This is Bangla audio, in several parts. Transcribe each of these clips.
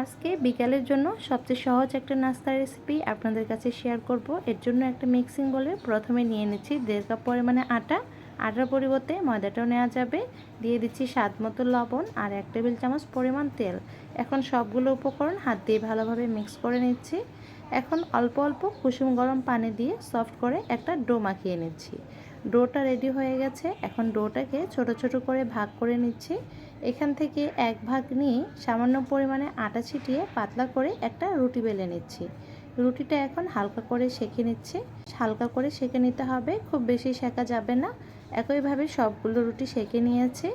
আজকে বিকালের জন্য সবচেয়ে সহজ একটা নাস্তার রেসিপি আপনাদের কাছে শেয়ার করব। এর জন্য একটা মিক্সিং বলে প্রথমে নিয়ে নিচ্ছি দেড় কাপ পরিমাণে আটা। আটার পরিবর্তে ময়দাটাও নেওয়া যাবে। দিয়ে দিচ্ছি স্বাদ মতো লবণ আর এক টেবিল চামচ পরিমাণ তেল। এখন সবগুলো উপকরণ হাত দিয়ে ভালোভাবে মিক্স করে নিচ্ছি। এখন অল্প অল্প কুসুম গরম পানি দিয়ে সফট করে একটা ডো মাখিয়ে নিচ্ছি। ডোটা রেডি হয়ে গেছে। এখন ডোটাকে ছোট ছোট করে ভাগ করে নিচ্ছি। এখান থেকে এক ভাগ নিয়ে সামান্য পরিমাণে আটা ছিটিয়ে পাতলা করে একটা রুটি বেলে নিচ্ছি। রুটিটা এখন হালকা করে সেঁকে নিচ্ছে। হালকা করে সেঁকে নিতে হবে, খুব বেশি সেঁকা যাবে না। একইভাবে সবগুলো রুটি সেঁকে নিয়েছি।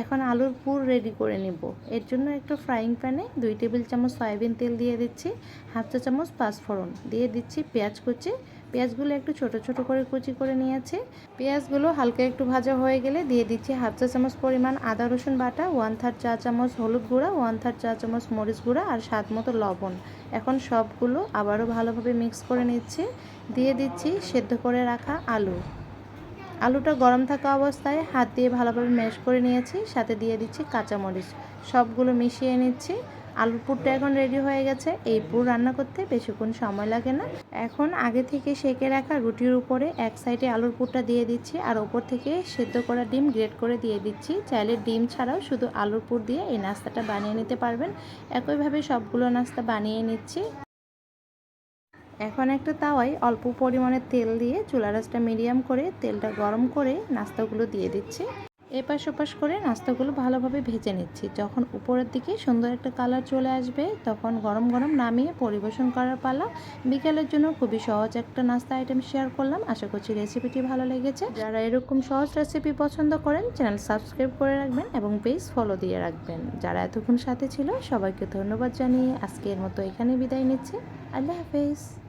এখন আলুর পুর রেডি করে নিব। এর জন্য একটু ফ্রাইং প্যানে দুই টেবিল চামচ সয়াবিন তেল দিয়ে দিচ্ছি, হাফ চা চামচ পাঁচফোড়ন। দিয়ে দিচ্ছি পেঁয়াজ কুচি। পেঁয়াজগুলো একটু ছোট ছোট করে কুচি করে নিয়েছি। পেঁয়াজগুলো হালকা একটু ভাজা হয়ে গেলে দিয়ে দিচ্ছি হাফ চা চামচ পরিমাণ আদা, রসুন বাটা ওয়ান থার্ড চা চামচ হলুদ গুঁড়া ওয়ান থার্ড চা চামচ মরিচ গুঁড়া আর স্বাদ মতো লবণ। এখন সবগুলো আবারও ভালোভাবে মিক্স করে নিচ্ছি। দিয়ে দিচ্ছি সেদ্ধ করে রাখা আলু। আলুটা গরম থাকা অবস্থায় হাত দিয়ে ভালোভাবে ম্যাশ করে নিয়েছি, সাথে দিয়ে দিচ্ছি কাঁচামরিচ। সবগুলো মিশিয়ে নিচ্ছি। আলুর পুরটা এখন রেডি হয়ে গেছে। এই পুর রান্না করতে বেশিক্ষণ সময় লাগে না। এখন আগে থেকে সেকে রাখা রুটির উপরে এক সাইডে আলুর পুরটা দিয়ে দিচ্ছি আর ওপর থেকে সেদ্ধ করা ডিম গ্রেট করে দিয়ে দিচ্ছি। চাইলে ডিম ছাড়াও শুধু আলুর পুর দিয়ে এই নাস্তাটা বানিয়ে নিতে পারবেন। একইভাবে সবগুলো নাস্তা বানিয়ে নিচ্ছি। এখন একটা তাওয়ায় অল্প পরিমাণে তেল দিয়ে চুলা রাসটা মিডিয়াম করে তেলটা গরম করে নাস্তাগুলো দিয়ে দিচ্ছি। এপাশ ওপাশ করে নাস্তাগুলো ভালোভাবে ভেজে নিচ্ছি। যখন উপরের দিকে সুন্দর একটা কালার চলে আসবে, তখন গরম গরম নামিয়ে পরিবেশন করার পালা বিকেলের জন্য খুবই সহজ একটা নাস্তা আইটেম শেয়ার করলাম। আশা করছি রেসিপিটি ভালো লেগেছে। যারা এরকম সহজ রেসিপি পছন্দ করেন চ্যানেল সাবস্ক্রাইব করে রাখবেন এবং পেজ ফলো দিয়ে রাখবেন। যারা এতক্ষণ সাথে ছিল, সবাইকে ধন্যবাদ জানিয়ে আজকের মতো এখানে বিদায় নিচ্ছে। আল্লাহ হাফেজ।